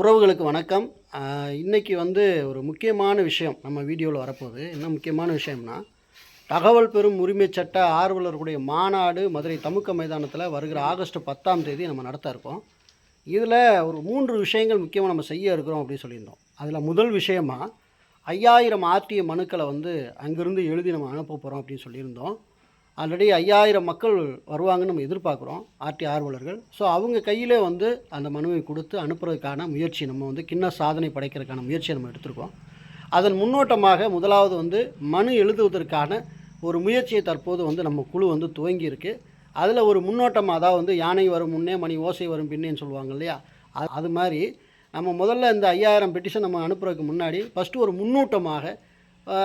உறவுகளுக்கு வணக்கம். இன்றைக்கி வந்து ஒரு முக்கியமான விஷயம் நம்ம வீடியோவில் வரப்போகுது. என்ன முக்கியமான விஷயம்னா தகவல் பெறும் உரிமை சட்ட ஆர்வலர்களுடைய மாநாடு மதுரை தமுக்க மைதானத்தில் வருகிற ஆகஸ்ட் பத்தாம் தேதி நம்ம நடத்த இருக்கோம். இதில் ஒரு மூன்று விஷயங்கள் முக்கியமாக நம்ம செய்ய இருக்கிறோம் அப்படின்னு சொல்லியிருந்தோம். அதில் முதல் விஷயமாக ஐயாயிரம் ஆர்டிஏ மனுக்களை வந்து அங்கேருந்து எழுதி நம்ம அனுப்ப போகிறோம் அப்படின்னு சொல்லியிருந்தோம். ஆல்ரெடி ஐயாயிரம் மக்கள் வருவாங்கன்னு நம்ம எதிர்பார்க்குறோம் ஆர்டி ஆர்வலர்கள். ஸோ அவங்க கையிலே வந்து அந்த மனுவை கொடுத்து அனுப்புறதுக்கான முயற்சி நம்ம வந்து கிண்ண சாதனை படைக்கிறதுக்கான முயற்சியை நம்ம எடுத்திருக்கோம். அதன் முன்னோட்டமாக முதலாவது வந்து மனு எழுதுவதற்கான ஒரு முயற்சியை தற்போது வந்து நம்ம குழு வந்து துவங்கியிருக்கு. அதில் ஒரு முன்னோட்டமாக அதாவது வந்து யானை வரும் முன்னே மணி ஓசை வரும் பின்னேன்னு சொல்லுவாங்க இல்லையா? அது- அது மாதிரி நம்ம முதல்ல இந்த ஐயாயிரம் பெட்டிஷன் நம்ம அனுப்புறதுக்கு முன்னாடி ஃபஸ்ட்டு ஒரு முன்னூட்டமாக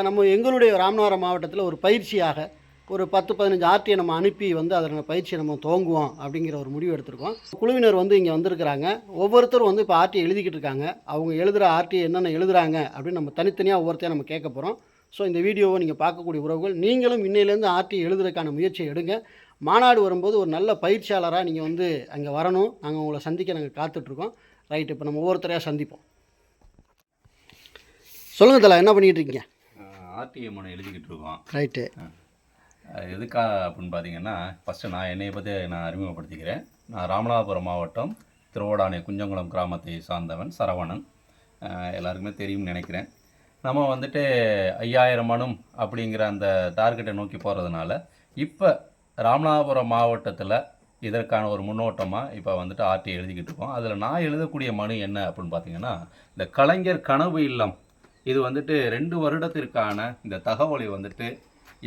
நம்ம எங்களுடைய ராமநாதபுரம் மாவட்டத்தில் ஒரு பயிற்சியாக ஒரு பத்து பதினஞ்சு ஆர்டியை நம்ம அனுப்பி வந்து அதன் பயிற்சியை நம்ம துவங்குவோம் அப்படிங்கிற ஒரு முடிவு எடுத்திருக்கோம். குழுவினர் வந்து இங்கே வந்திருக்கிறாங்க. ஒவ்வொருத்தரும் வந்து இப்போ ஆர்டியை எழுதிக்கிட்டு இருக்காங்க. அவங்க எழுதுகிற ஆர்டியை என்னென்ன எழுதுறாங்க அப்படின்னு நம்ம தனித்தனியாக ஒவ்வொருத்தையும் நம்ம கேட்க போகிறோம் ஸோ இந்த வீடியோவை நீங்கள் பார்க்கக்கூடிய உறவுகள் நீங்களும் இன்னையிலேருந்து ஆர்டி எழுதுறதுக்கான முயற்சியை எடுங்க. மாநாடு வரும்போது ஒரு நல்ல பயிற்சியாளராக நீங்கள் வந்து அங்கே வரணும். நாங்கள் உங்களை சந்திக்க நாங்கள் காத்துட்ருக்கோம் ரைட் இப்போ நம்ம ஒவ்வொருத்தரையாக சந்திப்போம். சொல்லுங்கள் தலா என்ன பண்ணிகிட்டு இருக்கீங்க? ஆர்டிஏ மனு எழுதிக்கிட்டு இருக்கோம். ரைட்டு எதுக்காக அப்படின்னு பார்த்தீங்கன்னா ஃபஸ்ட்டு நான் என்னை பற்றி நான் அறிமுகப்படுத்திக்கிறேன். நான் ராமநாதபுரம் மாவட்டம் திருவோடானை குஞ்சங்குளம் கிராமத்தை சார்ந்தவன் சரவணன். எல்லாருக்குமே தெரியும்னு நினைக்கிறேன். நம்ம வந்துட்டு ஐயாயிரம் மனும் அப்படிங்கிற அந்த டார்கெட்டை நோக்கி போகிறதுனால இப்போ ராமநாதபுரம் மாவட்டத்தில் இதற்கான ஒரு முன்னோட்டமாக இப்போ வந்துட்டு ஆர்டி எழுதிக்கிட்டு இருக்கோம். அதில் நான் எழுதக்கூடிய மனு என்ன அப்படின்னு பார்த்தீங்கன்னா இந்த கலைஞர் கனவு இல்லம். இது வந்துட்டு ரெண்டு வருடத்திற்கான இந்த தகவலை வந்துட்டு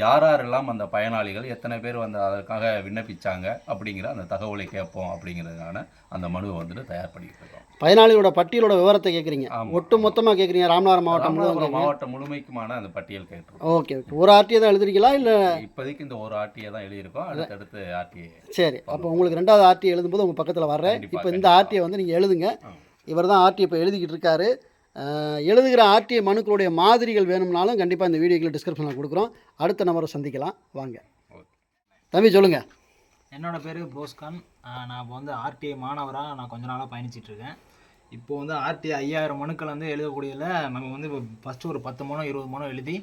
யார் யாரெல்லாம் அந்த பயனாளிகள் எத்தனை பேர் வந்து அதற்காக விண்ணப்பிச்சாங்க அப்படிங்கிற அந்த தகவலை கேட்போம் அப்படிங்கிறதுக்கான அந்த மனுவை வந்துட்டு தயார் இருக்கோம். பயனாளிகளோட பட்டியலோட விவரத்தை கேட்குறீங்க. ஒட்டு மொத்தமாக கேட்குறீங்க ராமநாதபுரம் மாவட்டம் முழுவதும் மாவட்டம் முழுமைக்குமான அந்த பட்டியல் கேட்டிருக்கோம். Okay okay. ஒரு ஆர்டியை தான் எழுதுறீங்களா இல்லை? இப்போதைக்கு இந்த ஒரு ஆர்டியை தான் எழுதியிருக்கோம். அடுத்தடுத்து ஆர்டிஏ சரி அப்போ உங்களுக்கு ரெண்டாவது ஆர்டி எழுதும்போது உங்கள் பக்கத்தில் வர்றேன். இப்போ இந்த. ஆர்டியை வந்து நீங்கள் எழுதுங்க. இவர் தான் ஆர்டி இப்போ எழுதிக்கிட்டு இருக்காரு. எழுதுகிற ஆர்டிஐ மனுக்களுடைய மாதிரிகள் வேணும்னாலும் கண்டிப்பாக இந்த வீடியோக்கில் டிஸ்கிரிப்ஷனில் கொடுக்குறோம். அடுத்த நம்பரை சந்திக்கலாம். வாங்க. ஓகே. தம்பி சொல்லுங்கள் என்னோடய பேர் போஸ்கான். நான் இப்போ வந்து ஆர்டிஐ மாணவராக நான் கொஞ்ச நாளாக பயணிச்சிட்ருக்கேன் இப்போ வந்து ஆர்டிஐ ஐயாயிரம் மனுக்கள் வந்து எழுதக்கூடியதில் நம்ம வந்து இப்போ ஃபஸ்ட்டு ஒரு பத்து மனம் இருபது மனம் எழுதி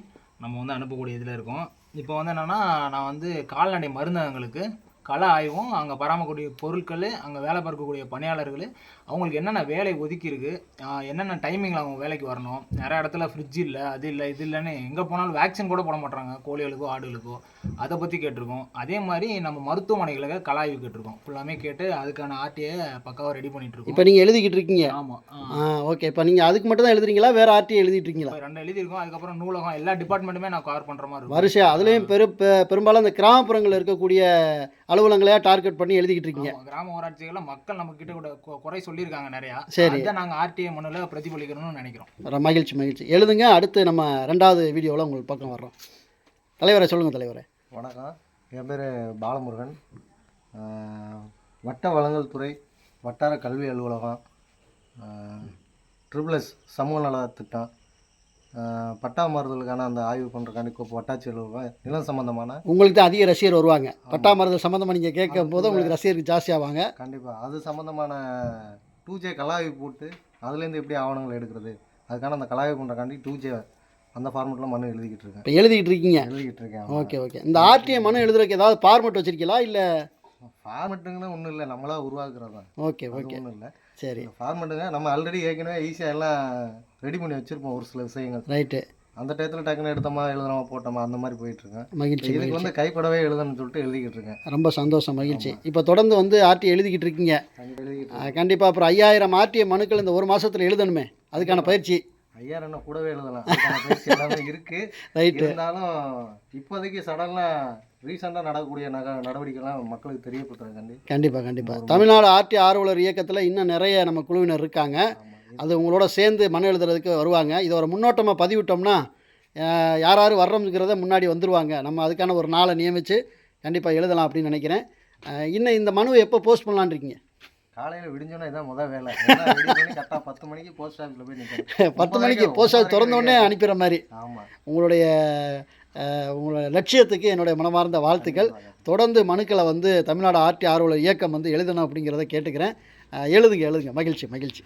நம்ம வந்து அனுப்பக்கூடிய இதில் இருக்கோம். இப்போ வந்து என்னென்னா நான் வந்து கால்நடை மருந்தகங்களுக்கு கள ஆய்வும் அங்கே பராமரிக்கக்கூடிய பொருட்கள் அங்கே வேலை பார்க்கக்கூடிய பணியாளர்கள் அவங்களுக்கு என்னென்ன வேலை ஒதுக்கி இருக்கு ஆஹ் என்னென்ன டைமிங்கில் அவங்க வேலைக்கு வரணும் நிறைய இடத்துல ஃப்ரிட்ஜ் இல்லை அது இல்லை இது இல்லைன்னு எங்கே போனாலும் வேக்சின் கூட போட மாட்றாங்க கோழிகளுக்கோ ஆடுகளுக்கோ அதை பற்றி கேட்டிருக்கோம். அதே மாதிரி நம்ம மருத்துவமனைகளுக்கு கலாய்வு கேட்டிருக்கோம். ஃபுல்லாமே கேட்டு அதுக்கான ஆர்டியை பக்காவாக ரெடி பண்ணிட்டு இருக்கோம். இப்போ நீங்கள் எழுதிக்கிட்டு இருக்கீங்க? ஆமாம் ஓகே இப்போ நீங்கள் அதுக்கு மட்டும் தான் எழுதுறீங்களா? வேறு ஆர்டி எழுதிட்டு இருக்கீங்களா ரெண்டு எழுதியிருக்கோம். அதுக்கப்புறம் நூலகம் எல்லா டிபார்ட்மெண்ட்டுமே நான் கவர் பண்ணுற மாதிரி இருக்கும். வரிசையா அதுலேயும் பெரு பெரும்பாலும் இந்த கிராமப்புறங்களில் இருக்கக்கூடிய அலுவலங்களையா டார்கெட் பண்ணி எழுதிக்கிட்டு இருக்கீங்க. கிராம ஊராட்சிகளில் மக்கள் நம்ம கிட்ட கூட குறை சொல்லியிருக்காங்க நிறையா. சரி. அதை நாங்கள் ஆர்டிஐ மனுவில் பிரதிபலிக்கணும்னு நினைக்கிறோம். மகிழ்ச்சி மகிழ்ச்சி. எழுதுங்க அடுத்து நம்ம ரெண்டாவது வீடியோவில் உங்களுக்கு பக்கம் வர்றோம். தலைவரை சொல்லுங்கள் தலைவரே. வணக்கம். என் பேர் பாலமுருகன். வட்ட வழங்கல் துறை வட்டார கல்வி அலுவலகம் ட்ரிபிள் எஸ் சமூக நல திட்டம் பட்டா மாறுதலுக்கான அந்த ஆய்வு பண்ணுறக்காண்டி கோப்பு வட்டாட்சி அலுவலகம் நிலம் சம்மந்தமான உங்களுக்கு தான் அதிக ரசிகர் வருவாங்க. பட்டா மருந்தல் சம்மந்தமாக நீங்கள் கேட்கும் போது உங்களுக்கு ரசிகருக்கு ஜாஸ்தியாவாங்க. கண்டிப்பாக அது சம்மந்தமான டூ ஜே கலாய்வு போட்டு அதுலேருந்து எப்படி ஆவணங்கள் எடுக்கிறது? அதுக்கான அந்த கலாய்வு பண்ணுறக்காண்டி டூ ஜே அந்த ஃபார்மெட்டில் மனு எழுதிக்கிட்டு இருக்கேன். இப்போ எழுதிக்கிட்டு இருக்கீங்க? எழுதிக்கிட்டு இருக்கேன். Okay okay. இந்த ஆர்டிஐ மனு எழுதுறதுக்கு ஏதாவது ஃபார்மெட் வச்சிருக்கீங்களா? இல்லை? ஃபார்மெட்டுங்கன்னு ஒன்றும் இல்லை. நம்மளா உருவாக்குறது தான் ஓகே ஓகே. ஒன்றும் இல்லை. சரி. ஃபார்மெட்டுங்க நம்ம ஆல்ரெடி ஏற்கனவே ஈஸியாக எல்லாம் ரெடி பண்ணி வச்சுருப்போம் ஒரு சில விஷயங்கள். ரைட்டு. அந்த டயத்தில் டக்குன்னு எடுத்தோமா எழுதுனோமா போட்டோமா அந்த மாதிரி போயிட்டுருக்கேன் மகிழ்ச்சி இதுக்கு வந்து கைப்படவே எழுதணும்னு சொல்லிட்டு எழுதிக்கிட்டு இருக்கேன். ரொம்ப சந்தோஷம் மகிழ்ச்சி. இப்போ தொடர்ந்து வந்து ஆர்டி எழுதிக்கிட்டு இருக்கீங்க. கண்டிப்பாக அப்புறம் ஐயாயிரம் ஆர்டிஐ மனுக்கள் இந்த ஒரு மாதத்தில் எழுதணுமே. அதுக்கான பயிற்சி. ஐயா என்ன கூடவே எழுதலாம். எல்லாமே இருக்கு. ரைட்டு. இருந்தாலும் இப்போதைக்கு சடனாக ரீசெண்டாக நடக்கக்கூடிய நக நடவடிக்கைலாம் மக்களுக்கு தெரியப்படுத்துறதுக்காண்டி. கண்டிப்பாக கண்டிப்பாக தமிழ்நாடு ஆர்டி ஆர்வலர் இயக்கத்தில் இன்னும் நிறைய நம்ம குழுவினர் இருக்காங்க. அது உங்களோட சேர்ந்து மனு எழுதுறதுக்கு வருவாங்க. இதை ஒரு முன்னோட்டமாக பதிவிட்டோம்னா யார் யார் வர்றோம்ங்கிறத முன்னாடி வந்துருவாங்க. நம்ம அதுக்கான ஒரு நாளை நியமித்து கண்டிப்பாக எழுதலாம் அப்படின்னு நினைக்கிறேன். இன்னும் இந்த மனுவை எப்போ போஸ்ட் பண்ணலான்னு இருக்கீங்க காலையில் விடிஞ்சோன்னா இதான் முதல் வேலை. கரெக்டாக பத்து மணிக்கு போஸ்ட் ஆஃபீஸில் போய் நிற்கிறேன் பத்து மணிக்கு போஸ்ட் ஆஃபீஸ் திறந்த உடனே அனுப்பிடுற மாதிரி. ஆமாம் உங்களுடைய அஹ், உங்களுடைய லட்சியத்துக்கு என்னுடைய மனமார்ந்த வாழ்த்துக்கள். தொடர்ந்து மனுக்களை வந்து தமிழ்நாடு ஆர்டி ஆர்வலர் இயக்கம் வந்து எழுதணும் அப்படிங்கிறத கேட்டுக்கிறேன். எழுதுங்க எழுதுங்க. மகிழ்ச்சி மகிழ்ச்சி.